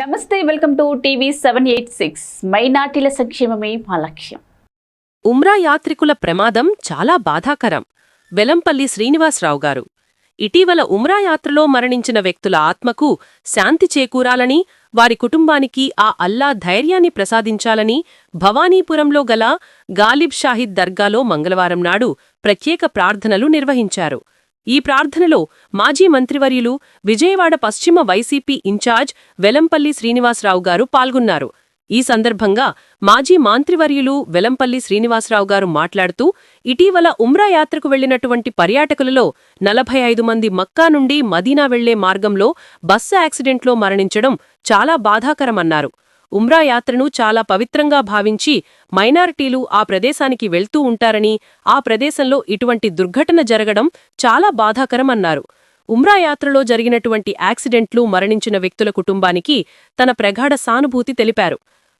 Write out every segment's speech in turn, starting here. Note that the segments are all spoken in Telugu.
నమస్తే welcome to TV seven eight six. మైనార్టీల సంక్షేమమే మా లక్ష్యం. ఉమ్రా యాత్రికుల ప్రమాదం చాలా బాధాకరం. వెలంపల్లి శ్రీనివాసరావు గారు. ఇటీవల ఉమ్రా యాత్రలో మరణించిన వ్యక్తుల ఆత్మకు శాంతి చేకూరాలని వారి కుటుంబానికి ఆ అల్లా ధైర్యాన్ని ప్రసాదించాలని భవానీపురంలో గల గాలిబ్ షాహిద్ దర్గాలో మంగళవారం నాడు ప్రత్యేక ప్రార్థనలు నిర్వహించారు. ఈ ప్రార్థనలో మాజీ మంత్రివర్యులు విజయవాడ పశ్చిమ వైసీపీ ఇన్ఛార్జ్ వెలంపల్లి శ్రీనివాసరావు గారు పాల్గొన్నారు. ఈ సందర్భంగా మాజీ మంత్రివర్యులు వెలంపల్లి శ్రీనివాసరావు గారు మాట్లాడుతూ ఇటీవల ఉమ్రా యాత్రకు వెళ్ళినటువంటి పర్యాటకులలో నలభై ఐదు మంది మక్కా నుండి మదీనా వెళ్ళే మార్గంలో బస్సు యాక్సిడెంట్లో మరణించడం చాలా బాధాకరమన్నారు. ఉమ్రా యాత్రను చాలా పవిత్రంగా భావించి మైనారిటీలు ఆ ప్రదేశానికి వెళ్తూ ఉంటారని ఆ ప్రదేశంలో ఇటువంటి దుర్ఘటన జరగడం చాలా బాధాకరమన్నారు. ఉమ్రా యాత్రలో జరిగినటువంటి యాక్సిడెంట్లు మరణించిన వ్యక్తుల కుటుంబానికి తన ప్రగాఢ సానుభూతి తెలిపారు.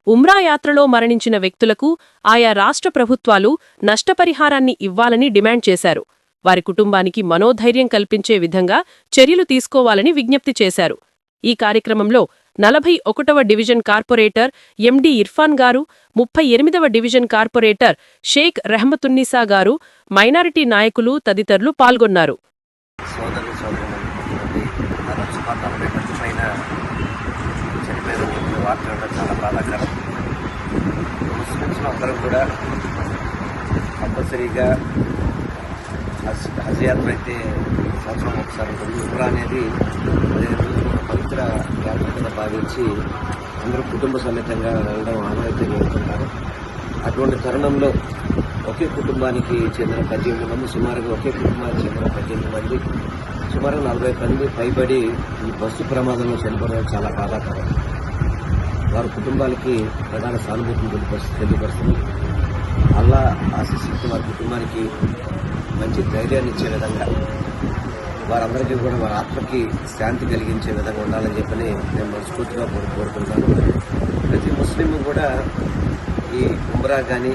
ఉమ్రా యాత్రలో మరణించిన వ్యక్తులకు ఆయా రాష్ట్ర ప్రభుత్వాలు నష్టపరిహారాన్ని ఇవ్వాలని డిమాండ్ చేశారు. వారి కుటుంబానికి మనోధైర్యం కల్పించే విధంగా చర్యలు తీసుకోవాలని విజ్ఞప్తి చేశారు. ఈ కార్యక్రమంలో నలభై ఒకటవ డివిజన్ కార్పొరేటర్ ఎండి ఇర్ఫాన్ గారు ముప్పై ఎనిమిదవ డివిజన్ కార్పొరేటర్ షేక్ రెహమతున్నీసా గారు మైనారిటీ నాయకులు తదితరులు పాల్గొన్నారు. కూడా కంపల్సరీగా హజ్ హజ్ యాత్ర అయితే సంవత్సరం ఒకసారి ఉంటుంది. ఉమ్రా అనేది పదిహేను రోజులు ఒక పవిత్ర యాత్ర కింద భావించి అందరూ కుటుంబ సమేతంగా వెళ్ళడం ఆనవాయితీ జరుగుతుంటారు. అటువంటి తరుణంలో ఒకే కుటుంబానికి చెందిన పద్దెనిమిది మంది సుమారుగా ఒకే కుటుంబానికి చెందిన పద్దెనిమిది మంది సుమారుగా నలభై మంది పైబడి ఈ బస్సు ప్రమాదంలో చనిపోవడం చాలా బాధాకరం. వారి కుటుంబాలకి ప్రధాన సానుభూతిని తెలియపరుస్తుంది. అల్లా ఆశిస్తూ వారి కుటుంబానికి మంచి ధైర్యాన్ని ఇచ్చే విధంగా వారందరికీ కూడా వారి ఆత్మకి శాంతి కలిగించే విధంగా ఉండాలని చెప్పని నేను మనస్ఫూర్తిగా కోరుకుంటాను ప్రతి ముస్లిం కూడా ఈ ఉమ్రా కానీ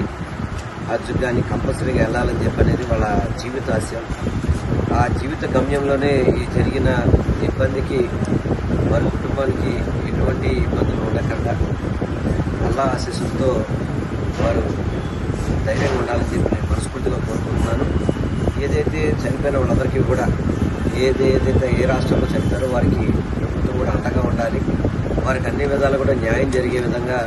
హజ్ కానీ కంపల్సరీగా వెళ్ళాలని చెప్పి అనేది వాళ్ళ జీవిత ఆశయం. ఆ జీవిత గమ్యంలోనే ఈ జరిగిన ఇబ్బందికి వారి కుటుంబానికి ఎటువంటి ఇబ్బందులు ఉండకుండా అల్లా ఆశీస్సులతో వారు ధైర్యంగా ఉండాలని చెప్పి నేను మనస్ఫూర్తిగా కోరుకుంటున్నాను. ఏదైతే చనిపోయిన వాళ్ళందరికీ కూడా ఏదేదైతే ఏ రాష్ట్రంలో చనిపోయారో వారికి ప్రభుత్వం కూడా అండగా ఉండాలి. వారికి అన్ని విధాలు కూడా న్యాయం జరిగే విధంగా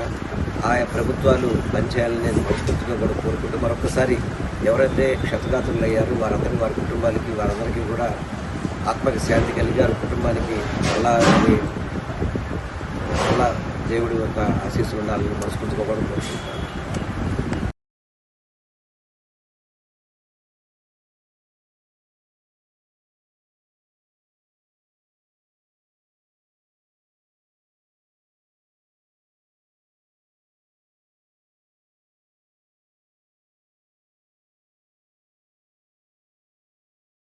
ఆయా ప్రభుత్వాలు పనిచేయాలని నేను మనస్ఫూర్తిగా కూడా కోరుకుంటూ మరొకసారి ఎవరైతే క్షతగాతులు అయ్యారో వారందరికీ వారి కుటుంబాలకి వారందరికీ కూడా ఆత్మకి శాంతి కలిగి వారి కుటుంబానికి అలా అలా దేవుడి యొక్క ఆశీస్సులు ఉండాలని మనస్ఫూర్తిగా కూడా కోరుకుంటాను